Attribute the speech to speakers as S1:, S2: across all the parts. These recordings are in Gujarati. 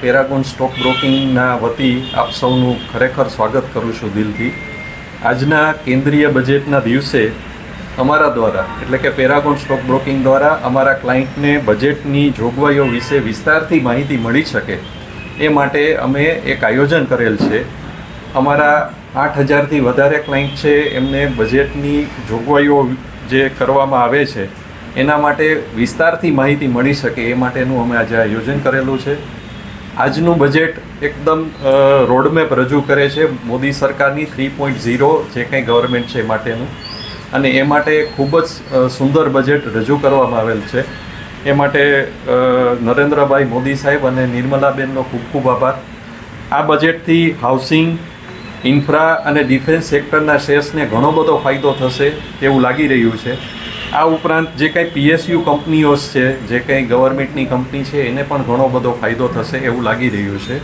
S1: પેરાગોન સ્ટોક બ્રોકિંગના વતી આપ સૌનું ખરેખર સ્વાગત કરું છું દિલથી. આજના કેન્દ્રીય બજેટના દિવસે અમારા દ્વારા, એટલે કે પેરાગોન સ્ટોક બ્રોકિંગ દ્વારા અમારા ક્લાયન્ટને બજેટની જોગવાઈઓ વિશે વિસ્તારથી માહિતી મળી શકે એ માટે અમે એક આયોજન કરેલ છે. અમારા આઠ હજારથી વધારે ક્લાયન્ટ છે, એમને બજેટની જોગવાઈઓ જે કરવામાં આવે છે, એના માટે વિસ્તારથી માહિતી મળી શકે એ માટેનું અમે આજે આયોજન કરેલું છે. આજનું બજેટ એકદમ રોડમેપ રજૂ કરે છે. મોદી સરકારની થ્રી પોઈન્ટ ઝીરો જે કંઈ ગવર્મેન્ટ છે એ માટેનું. અને એ માટે ખૂબ જ સુંદર બજેટ રજૂ કરવામાં આવેલ છે. એ માટે નરેન્દ્રભાઈ મોદી સાહેબ અને નિર્મલાબેનનો ખૂબ ખૂબ આભાર. આ બજેટથી હાઉસિંગ ઇન્ફ્રા અને ડિફેન્સ સેક્ટરના શેર્સને ઘણો બધો ફાયદો થશે તેવું લાગી રહ્યું છે. આ ઉપરાંત જે કંઈ પીએસયુ કંપનીઓ છે, જે કંઈ ગવર્મેન્ટની કંપની છે, એને પણ ઘણો બધો ફાયદો થશે એવું લાગી રહ્યું છે.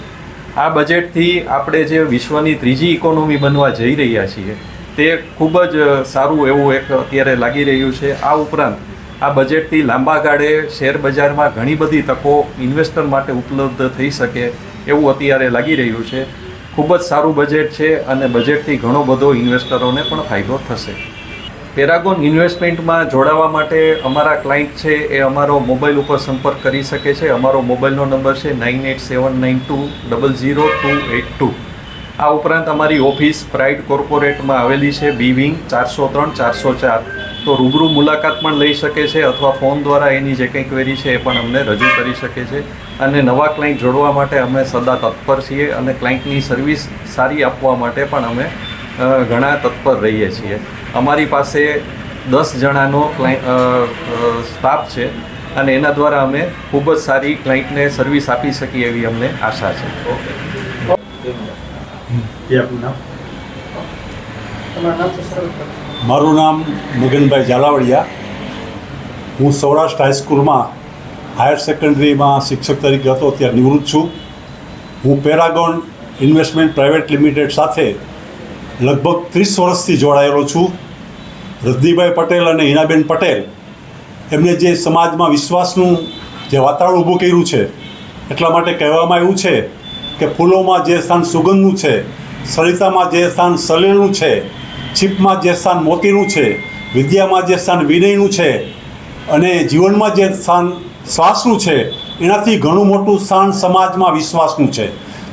S1: આ બજેટથી આપણે જે વિશ્વની ત્રીજી ઇકોનોમી બનવા જઈ રહ્યા છીએ, તે ખૂબ જ સારું એવું એક અત્યારે લાગી રહ્યું છે. આ ઉપરાંત આ બજેટથી લાંબા ગાળે શેર બજારમાં ઘણી બધી તકો ઇન્વેસ્ટર માટે ઉપલબ્ધ થઈ શકે એવું અત્યારે લાગી રહ્યું છે. ખૂબ જ સારું બજેટ છે અને બજેટથી ઘણો બધો ઇન્વેસ્ટરોને પણ ફાયદો થશે. પેરાગોન ઇન્વેસ્ટમેન્ટમાં જોડાવા માટે અમારા ક્લાયન્ટ છે, એ અમારો મોબાઈલ ઉપર સંપર્ક કરી શકે છે. અમારો મોબાઈલનો નંબર છે nine eight seven nine two double zero two eight two આ ઉપરાંત અમારી ઓફિસ પ્રાઇડ કોર્પોરેટમાં આવેલી છે, બી વિંગ ચારસો ત્રણ ચારસો ચાર. તો રૂબરૂ મુલાકાત પણ લઈ શકે છે અથવા ફોન દ્વારા એની જે કંઈ ક્વેરી છે એ પણ અમને રજૂ કરી શકે છે. અને નવા ક્લાયન્ટ જોડવા માટે અમે સદા તત્પર છીએ અને ક્લાયન્ટની સર્વિસ સારી આપવા માટે પણ અમે ઘણા તત્પર રહીએ છીએ. અમારી પાસે દસ જણાનો સ્ટાફ છે અને એના દ્વારા અમે ખૂબ જ સારી ક્લાયન્ટને સર્વિસ આપી શકીએ એવી અમને આશા છે.
S2: મારું નામ મગનભાઈ ઝાલાવડિયા. હું સૌરાષ્ટ્ર હાઈસ્કૂલમાં હાયર સેકન્ડરીમાં શિક્ષક તરીકે હતો ત્યાં નિવૃત્ત છું. હું પેરાગોન ઇન્વેસ્ટમેન્ટ પ્રાઇવેટ લિમિટેડ સાથે લગભગ ત્રીસ વર્ષથી જોડાયેલો છું. રદ્દીભાઈ પટેલ અને હિનાબેન પટેલ એમને જે સમાજમાં વિશ્વાસનું જે વાતાવરણ ઊભું કર્યું છે, એટલા માટે કહેવામાં આવ્યું છે કે ફૂલોમાં જે સ્થાન સુગંધનું છે, સરિતામાં જે સ્થાન સલીલનું છે, છીપમાં જે સ્થાન મોતીનું છે, વિદ્યામાં જે સ્થાન વિનયનું છે અને જીવનમાં જે સ્થાન શ્વાસનું છે, એનાથી ઘણું મોટું સ્થાન સમાજમાં વિશ્વાસનું છે.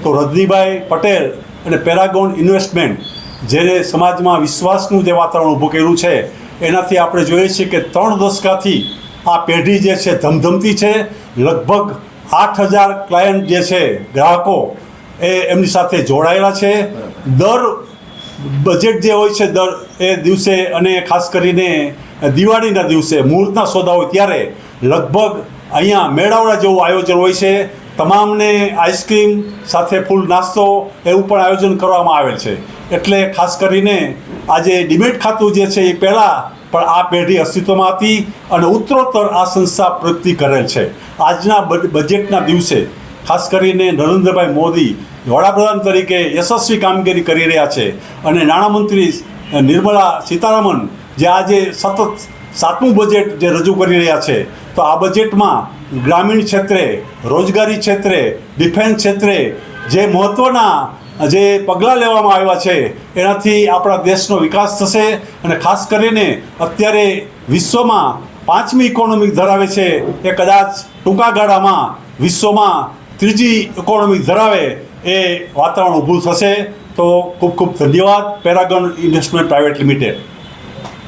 S2: તો રજનીભાઈ પટેલ અને પેરાગોન ઇન્વેસ્ટમેન્ટ જેને સમાજમાં વિશ્વાસનું જે વાતાવરણ ઊભું કર્યું છે, એનાથી આપણે જોઈએ છીએ કે ત્રણ દશકાથી આ પેઢી જે છે ધમધમતી છે. લગભગ આઠ હજાર ક્લાયન્ટ જે છે, ગ્રાહકો એ એમની સાથે જોડાયેલા છે. દર બજેટ જે હોય છે, દર એ દિવસે અને ખાસ કરીને દિવાળીના દિવસે, મુહૂર્તના સોદા હોય ત્યારે લગભગ અહીંયા મેળાવડા જેવું આયોજન હોય છે. તમામને આઈસ્ક્રીમ સાથે ફૂલ નાસ્તો એવું પણ આયોજન કરવામાં આવેલ છે. એટલે ખાસ કરીને આજે ડિમેટ ખાતું જે છે એ પહેલાં પણ આ પેઢી અસ્તિત્વમાં હતી અને ઉત્તરોત્તર આ સંસ્થા પ્રગતિ કરેલ છે. આજના બજ- બજેટના દિવસે ખાસ કરીને નરેન્દ્રભાઈ મોદી વડાપ્રધાન તરીકે યશસ્વી કામગીરી કરી રહ્યા છે અને નાણામંત્રી નિર્મલા સીતારામન જે આજે સતત સાતમું બજેટ જે રજૂ કરી રહ્યા છે, તો આ બજેટમાં ગ્રામીણ ક્ષેત્રે, રોજગારી ક્ષેત્રે ડિફેન્સ ક્ષેત્રે જે મહત્ત્વના જે પગલાં લેવામાં આવ્યા છે, એનાથી આપણા દેશનો વિકાસ થશે અને ખાસ કરીને અત્યારે વિશ્વમાં પાંચમી ઇકોનોમી ધરાવે છે એ કદાચ ટૂંકા ગાળામાં વિશ્વમાં ત્રીજી ઇકોનોમી ધરાવે એ વાતાવરણ ઊભું થશે. તો ખૂબ ખૂબ ધન્યવાદ પેરાગન ઇન્વેસ્ટમેન્ટ પ્રાઇવેટ લિમિટેડ